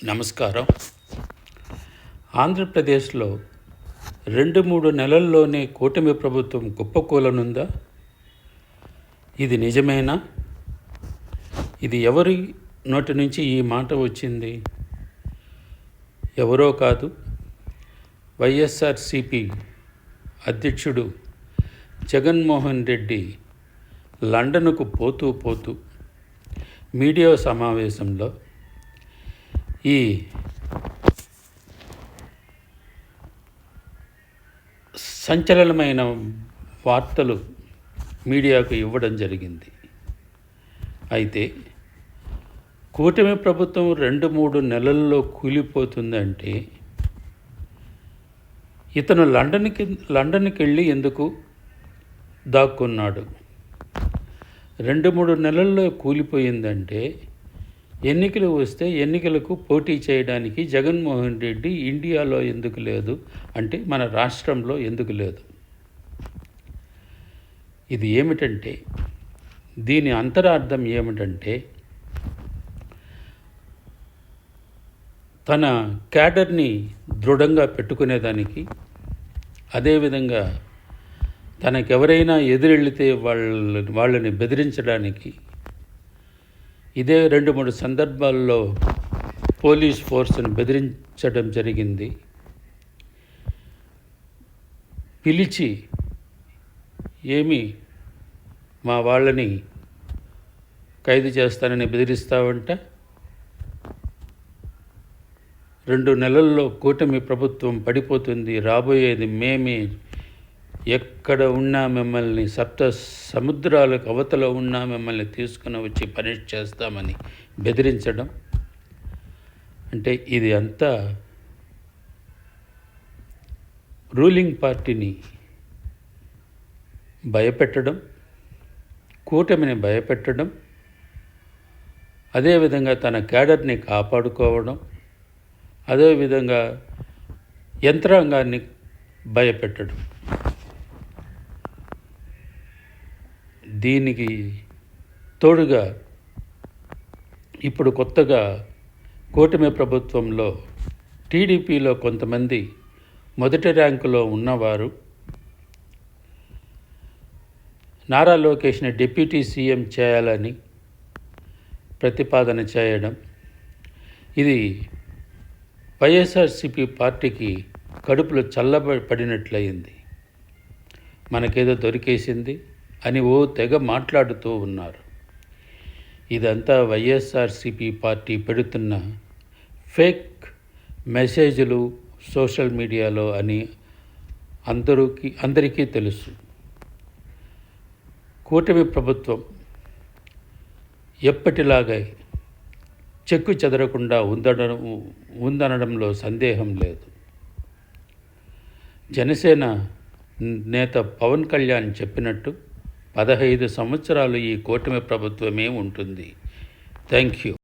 నమస్కారం. ఆంధ్రప్రదేశ్లో రెండు మూడు నెలల్లోనే కూటమి ప్రభుత్వం కుప్పకూలనుందా ఇది నిజమేనా? ఇది ఎవరి నోటి నుంచి ఈ మాట వచ్చింది? ఎవరో కాదు. వైఎస్ఆర్సిపి అధ్యక్షుడు జగన్మోహన్ రెడ్డి లండన్కు పోతూ పోతూ మీడియా సమావేశంలో ఈ సంచలనమైన వార్తలు మీడియాకు ఇవ్వడం జరిగింది. అయితే కూటమి ప్రభుత్వం రెండు మూడు నెలల్లో కూలిపోతుందంటే ఇతను లండన్కి లండన్కి వెళ్ళి ఎందుకు దాక్కున్నాడు? రెండు మూడు నెలల్లో కూలిపోయిందంటే ఎన్నికలు వస్తే ఎన్నికలకు పోటీ చేయడానికి జగన్మోహన్ రెడ్డి ఇండియాలో ఎందుకు లేదు అంటే మన రాష్ట్రంలో ఎందుకు లేదు? ఇది ఏమిటంటే దీని అంతరార్థం ఏమిటంటే తన క్యాడర్ని దృఢంగా పెట్టుకునేదానికి అదేవిధంగా తనకెవరైనా ఎదురెళ్తే వాళ్ళ వాళ్ళని బెదిరించడానికి ఇదే రెండు మూడు సందర్భాల్లో పోలీస్ ఫోర్స్ను బెదిరించడం జరిగింది. పిలిచి ఏమి మా వాళ్ళని ఖైదు చేస్తానని బెదిరిస్తావంట? రెండు నెలల్లో కూటమి ప్రభుత్వం పడిపోతుంది రాబోయేది మేమే ఎక్కడ ఉన్నా మిమ్మల్ని సప్త సముద్రాలకు అవతల ఉన్నా మిమ్మల్ని తీసుకుని వచ్చి పనిష్ చేస్తామని బెదిరించడం. అంటే ఇది అంతా రూలింగ్ పార్టీని భయపెట్టడం కూటమిని భయపెట్టడం అదేవిధంగా తన క్యాడర్ని కాపాడుకోవడం అదేవిధంగా యంత్రాంగాన్ని భయపెట్టడం. దీనికి తోడుగా ఇప్పుడు కొత్తగా కూటమి ప్రభుత్వంలో టీడీపీలో కొంతమంది మొదటి ర్యాంకులో ఉన్నవారు నారా లోకేష్ని డిప్యూటీ సీఎం చేయాలని ప్రతిపాదన చేయడం ఇది వైఎస్ఆర్సిపి పార్టీకి కడుపులో చల్లబడినట్లయింది మనకేదో దొరికేసింది. అని ఓ తెగ మాట్లాడుతూ ఉన్నారు. ఇదంతా వైఎస్ఆర్సిపి పార్టీ పెడుతున్న ఫేక్ మెసేజ్లు సోషల్ మీడియాలో అని అందరికి అందరికీ తెలుసు. కూటమి ప్రభుత్వం ఎప్పటిలాగా చెక్కు చెదరకుండా ఉందడం ఉందనడంలో సందేహం లేదు. జనసేన నేత పవన్ కళ్యాణ్ చెప్పినట్టు పదహైదు సంవత్సరాలు ఈ కూటమి ప్రభుత్వమే ఉంటుంది. Thank you.